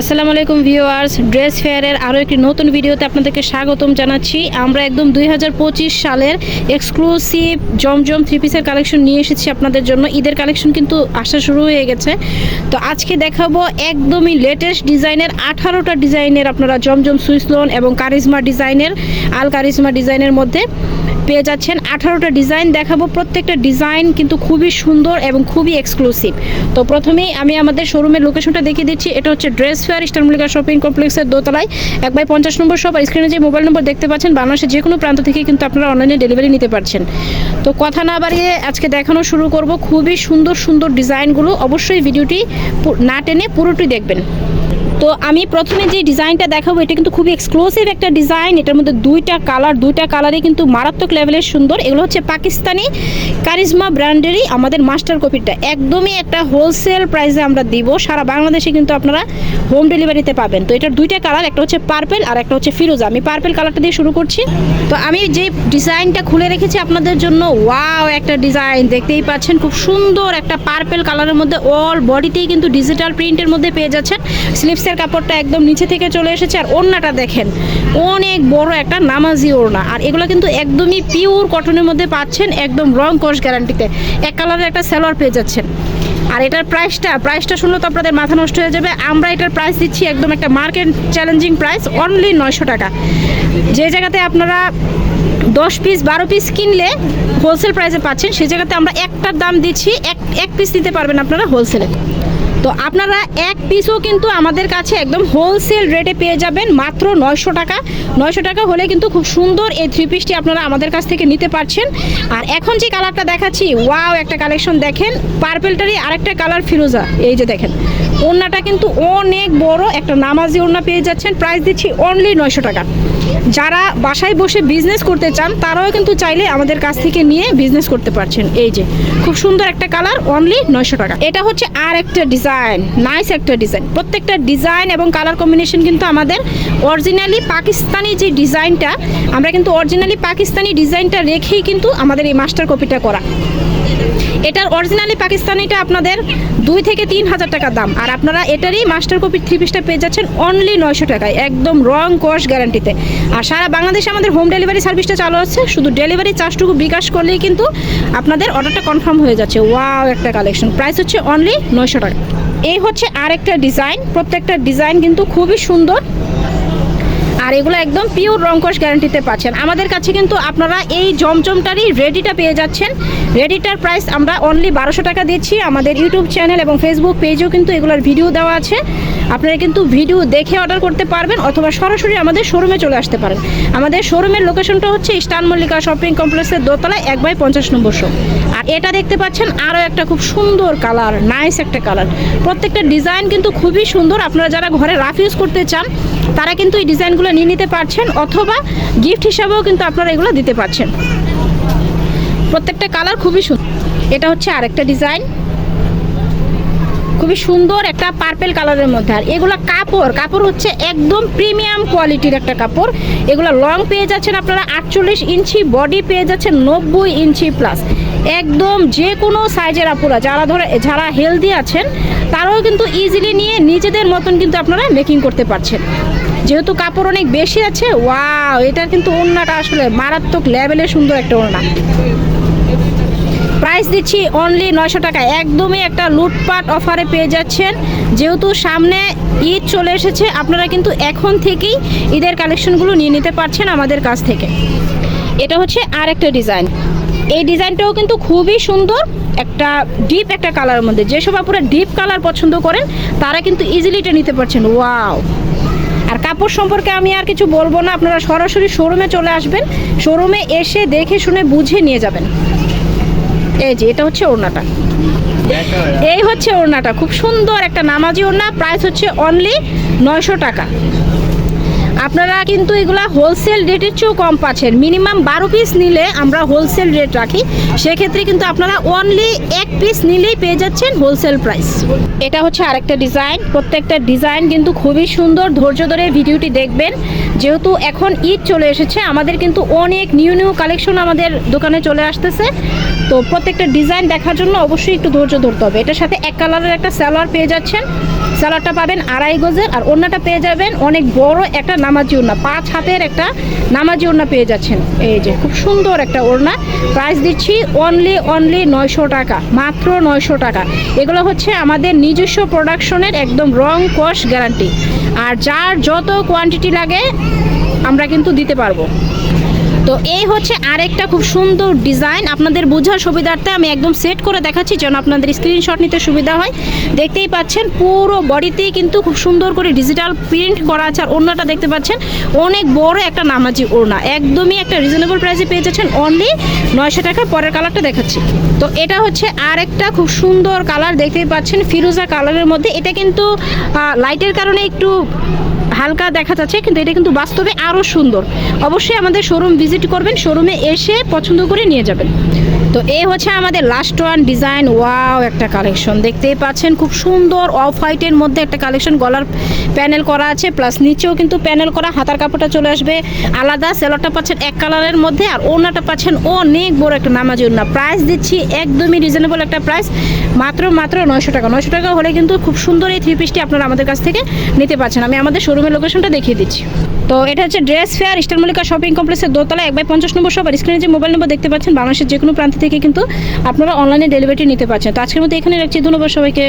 আসসালামু আলাইকুম viewers, dress ফেয়ারের আরও একটি নতুন ভিডিওতে আপনাদেরকে স্বাগতম জানাচ্ছি। আমরা একদম দুই হাজার পঁচিশ সালের এক্সক্লুসিভ জমজম থ্রি পিসের কালেকশন নিয়ে এসেছি আপনাদের জন্য। ঈদের কালেকশন কিন্তু আসা শুরু হয়ে গেছে। তো আজকে দেখাবো একদমই লেটেস্ট ডিজাইনের আঠারোটা ডিজাইনের আপনারা জমজম সুইসলোন এবং কারিজমা ডিজাইনের, আল কারিজমা ডিজাইনের মধ্যে। পেয়ে যাচ্ছেন। আঠারোটা ডিজাইন দেখাবো। প্রত্যেকটা ডিজাইন কিন্তু খুবই সুন্দর এবং খুবই এক্সক্লুসিভ তো প্রথমেই আমি আমাদের শোরুমের লোকেশনটা দেখিয়ে দিচ্ছি। এটা হচ্ছে ড্রেস ফেয়ার ইস্টারমলিকা শপিং কমপ্লেক্সের দোতলায়। এক বাই পঞ্চাশ নম্বর সব স্ক্রিনে যে মোবাইল নম্বর দেখতে পাচ্ছেন, বাংলাদেশের যে কোনো প্রান্ত থেকে কিন্তু আপনারা অনলাইনে ডেলিভারি নিতে পারছেন। তো কথা না বাড়িয়ে আজকে দেখানো শুরু করব। খুবই সুন্দর সুন্দর ডিজাইনগুলো। অবশ্যই ভিডিওটি না টেনে পুরোটি দেখবেন। তো আমি প্রথমে যে ডিজাইনটা দেখাবো, এটা কিন্তু খুবই এক্সক্লুসিভ একটা ডিজাইন। এটার মধ্যে দুইটা কালার দুইটা কালারই কিন্তু মারাত্মক লেভেলের সুন্দর। এগুলো হচ্ছে পাকিস্তানি কারিজমা ব্র্যান্ডেরই আমাদের মাস্টার কপিটা একদমই একটা হোলসেল প্রাইসে আমরা দিব। সারা বাংলাদেশে কিন্তু আপনারা হোম ডেলিভারিতে পাবেন। তো এটার দুইটা কালার একটা হচ্ছে পার্পেল আর একটা হচ্ছে ফিরোজা। আমি পার্পেল কালারটা দিয়ে শুরু করছি। তো আমি যে ডিজাইনটা খুলে রেখেছি আপনাদের জন্য ওয়াও একটা ডিজাইন। দেখতেই পাচ্ছেন, খুব সুন্দর একটা পার্পেল কালারের মধ্যে অল বডিতেই কিন্তু ডিজিটাল প্রিন্টের মধ্যে পেয়ে যাচ্ছেন। স্লিপসের কাপড়টা একদম নিচে থেকে চলে এসেছে আর ওড়নাটা দেখেন, অনেক বড় একটা নামাজি ওড়না। আর এগুলো কিন্তু একদমই পিওর কটনের মধ্যে পাচ্ছেন, একদম রং কস গ্যারান্টিতে এক কালারের একটা সেলোয়ার পেয়ে যাচ্ছেন। আর এটার প্রাইসটা প্রাইসটা শুনলে তো আপনাদের মাথা নষ্ট হয়ে যাবে। আমরা এটার প্রাইস দিচ্ছি একদম একটা মার্কেট চ্যালেঞ্জিং প্রাইস অনলি নয়শো টাকা। যে জায়গাতে আপনারা দশ পিস বারো পিস কিনলে হোলসেল প্রাইসে পাচ্ছেন সেই জায়গাতে আমরা একটার দাম দিচ্ছি, এক এক পিস নিতে পারবেন আপনারা হোলসেলে তো আপনারা এক পিসও কিন্তু আমাদের কাছে একদম হোলসেল রেটে পেয়ে যাবেন মাত্র নয়শো টাকা। নয়শো টাকা হলে কিন্তু খুব সুন্দর এই থ্রি পিসটি আপনারা আমাদের কাছ থেকে নিতে পারছেন। আর এখন যে কালারটা দেখাচ্ছি ওয়াও একটা কালেকশন দেখেন। পার্পেলটারই আরেকটা কালার ফিরোজা, এই যে দেখেন। ওড়নাটা কিন্তু অনেক বড়, একটা নামাজি ওড়না পেয়ে যাচ্ছেন। প্রাইস দিচ্ছি অনলি নয়শো টাকা। যারা বাসায় বসে বিজনেস করতে চান, তারাও কিন্তু চাইলে আমাদের কাছ থেকে নিয়ে বিজনেস করতে পারছেন। এই যে, খুব সুন্দর একটা কালার অনলি নয়শো টাকা। এটা হচ্ছে আর একটা ডিজাইন নাইস একটা ডিজাইন প্রত্যেকটা ডিজাইন এবং কালার কম্বিনেশন কিন্তু আমাদের অরিজিনালি পাকিস্তানি যে ডিজাইনটা আমরা কিন্তু অরিজিনালি পাকিস্তানি ডিজাইনটা রেখেই কিন্তু আমাদের এই মাস্টার কপিটা করা। এটার অরিজিনালি পাকিস্তানিটা আপনাদের দুই থেকে তিন হাজার টাকা দাম। আর আপনারা এটারই মাস্টার কপির থ্রি পিসটা পেয়ে যাচ্ছেন অনলি নয়শো টাকায়, একদম রং কস গ্যারান্টিতে আর সারা বাংলাদেশে আমাদের হোম ডেলিভারি সার্ভিসটা চালু আছে শুধু ডেলিভারি চার্জটুকু বিকাশ করলেই কিন্তু আপনাদের অর্ডারটা কনফার্ম হয়ে যাচ্ছে। ওয়াও একটা কালেকশন প্রাইস হচ্ছে অনলি নয়শো টাকা। এই হচ্ছে আরেকটা ডিজাইন। প্রত্যেকটা ডিজাইন কিন্তু খুবই সুন্দর। আর এগুলো একদম পিওর রংকশ গ্যারান্টিতে পাচ্ছেন। আমাদের কাছে কিন্তু আপনারা এই জমজমটারই রেডিটা পেয়ে যাচ্ছেন। রেডিটার প্রাইস আমরা অনলি বারোশো টাকা দিচ্ছি। আমাদের ইউটিউব চ্যানেল এবং ফেসবুক পেজেও কিন্তু এগুলোর ভিডিও দেওয়া আছে। আপনারা কিন্তু ভিডিও দেখে অর্ডার করতে পারবেন অথবা সরাসরি আমাদের শোরুমে চলে আসতে পারেন। আমাদের শোরুমের লোকেশনটা হচ্ছে ইস্টান মল্লিকা শপিং কমপ্লেক্সের দোতলায় এক বাই পঞ্চাশ নম্বর শো আর এটা দেখতে পাচ্ছেন আরও একটা খুব সুন্দর কালার নাইস একটা কালার প্রত্যেকটা ডিজাইন কিন্তু খুবই সুন্দর। আপনারা যারা ঘরে রাফ ইউজ করতে চান, তারা কিন্তু এই ডিজাইনগুলো নিয়ে নিতে পারছেন অথবা গিফট হিসাবেও কিন্তু আপনারা এগুলো দিতে পারছেন। প্রত্যেকটা কালার খুবই সুন্দর এটা হচ্ছে আরেকটা ডিজাইন। খুবই সুন্দর একটা পার্পেল কালারের মধ্যে। আর এগুলো কাপড় কাপড় হচ্ছে একদম প্রিমিয়াম কোয়ালিটির একটা কাপড়। এগুলো লং পেয়ে যাচ্ছেন আপনারা আটচল্লিশ ইঞ্চি, বডি পেয়ে যাচ্ছেন নব্বই ইঞ্চি প্লাস একদম যে কোনো সাইজের আপুরা, যারা ধরে যারা হেলদি আছেন, তারাও কিন্তু ইজিলি নিয়ে নিজেদের মতন কিন্তু আপনারা মেকিং করতে পারছেন। যেহেতু কাপড় অনেক বেশি আছে ওয়াও এটার কিন্তু ওড়নাটা আসলে মারাত্মক লেভেলে সুন্দর একটা ওড়না। প্রাইস দিচ্ছি অনলি নয়শো টাকা। একদমই একটা লুটপাট অফারে পেয়ে যাচ্ছেন। যেহেতু সামনে ঈদ চলে এসেছে, আপনারা কিন্তু এখন থেকেই ঈদের কালেকশনগুলো নিয়ে নিতে পারছেন আমাদের কাছ থেকে। এটা হচ্ছে আর একটা ডিজাইন। এই ডিজাইনটাও কিন্তু খুবই সুন্দর, একটা ডিপ একটা কালারের মধ্যে। যেসব আপুরা ডিপ কালার পছন্দ করেন, তারা কিন্তু ইজিলি এটা নিতে পারছেন। ওয়াও আর কাপড় সম্পর্কে আমি আর কিছু বলব না, আপনারা সরাসরি শোরুমে চলে আসবেন। শোরুমে এসে দেখে শুনে বুঝে নিয়ে যাবেন। এই যে, এটা হচ্ছে ওড়নাটা। এই হচ্ছে ওড়নাটা। খুব সুন্দর একটা নামাজি ওড়না। প্রাইস হচ্ছে অনলি নয়শো টাকা। আপনারা কিন্তু এগুলা হোলসেল রেটের চেয়েও কম পাচ্ছেন। মিনিমাম বারো পিস নিলে আমরা হোলসেল রেট রাখি। সেক্ষেত্রে কিন্তু আপনারা অনলি এক পিস নিলেই পেয়ে যাচ্ছেন হোলসেল প্রাইস এটা হচ্ছে আরেকটা ডিজাইন প্রত্যেকটা ডিজাইন কিন্তু খুবই সুন্দর। ধৈর্য ধরে ভিডিওটি দেখবেন। যেহেতু এখন ঈদ চলে এসেছে, আমাদের কিন্তু অনেক নিউ নিউ কালেকশন আমাদের দোকানে চলে আসতেছে। তো প্রত্যেকটা ডিজাইন দেখার জন্য অবশ্যই একটু ধৈর্য ধরতে হবে। এটার সাথে এক কালারের একটা সালোয়ার পেয়ে যাচ্ছেন। স্যালাডটা পাবেন আড়াই গজের, আর ওড়নাটা পেয়ে যাবেন অনেক বড় একটা নামাজি ওড়না। পাঁচ হাতের একটা নামাজি ওড়না পেয়ে যাচ্ছেন। এই যে খুব সুন্দর একটা ওড়না। প্রাইস দিচ্ছি অনলি অনলি নয়শো টাকা, মাত্র নয়শো টাকা। এগুলো হচ্ছে আমাদের নিজস্ব প্রোডাকশনের একদম রং কস গ্যারান্টি আর যার যত কোয়ান্টিটি লাগে, আমরা কিন্তু দিতে পারব। তো এই হচ্ছে আরেকটা খুব সুন্দর ডিজাইন। আপনাদের বোঝার সুবিধার্থে আমি একদম সেট করে দেখাচ্ছি, যেন আপনাদের স্ক্রিনশট নিতে সুবিধা হয়। দেখতেই পাচ্ছেন, পুরো বডিতেই কিন্তু খুব সুন্দর করে ডিজিটাল প্রিন্ট করা আছে। আর ওড়নাটা দেখতে পাচ্ছেন, অনেক বড় একটা নামাজি ওড়না। একদমই একটা রিজনেবল প্রাইসে পেয়ে যাচ্ছেন। অনলি নয়শো টাকা। পরের কালারটা দেখাচ্ছি। তো এটা হচ্ছে আরেকটা খুব সুন্দর কালার দেখতেই পাচ্ছেন, ফিরোজা কালারের মধ্যে। এটা কিন্তু লাইটের কারণে একটু হালকা দেখা যাচ্ছে, কিন্তু এটা কিন্তু বাস্তবে আরও সুন্দর। অবশ্যই আমাদের শোরুম ভিজিট করবেন শোরুমে এসে পছন্দ করে নিয়ে যাবেন। তো এই হচ্ছে আমাদের লাস্ট ওয়ান ডিজাইন ওয়াও একটা কালেকশন দেখতেই পাচ্ছেন, খুব সুন্দর অফ হোয়াইটের মধ্যে একটা কালেকশন গলার প্যানেল করা আছে। প্লাস নিচেও কিন্তু প্যানেল করা, হাতার কাপড়টা চলে আসবে। আলাদা সেলরটা পাচ্ছেন এক কালারের মধ্যে আর ওনাটা পাচ্ছেন অনেক বড় একটা নামাজ ওনা প্রাইস দিচ্ছি একদমই রিজনেবল একটা প্রাইস মাত্র মাত্র নয়শো টাকা। নয়শো টাকা হলে কিন্তু খুব সুন্দর এই থ্রি পিসটি আপনারা আমাদের কাছ থেকে নিতে পারছেন। আমি আমাদের শোরুমের লোকেশনটা দেখিয়ে দিচ্ছি। তো এটা হচ্ছে dress fair Easter Mallika shopping কমপ্লেক্সের দোতলা, এক বাই পঞ্চাশ নম্বর সবার স্ক্রিনে যে মোবাইল নম্বর দেখতে পাচ্ছেন, বাংলাদেশের যে কোনো প্রান্ত থেকে কিন্তু আপনারা অনলাইনে ডেলিভারি নিতে পারছেন। তো আজকের মতো এখানে রাখছি, ধন্যবাদ সবাইকে।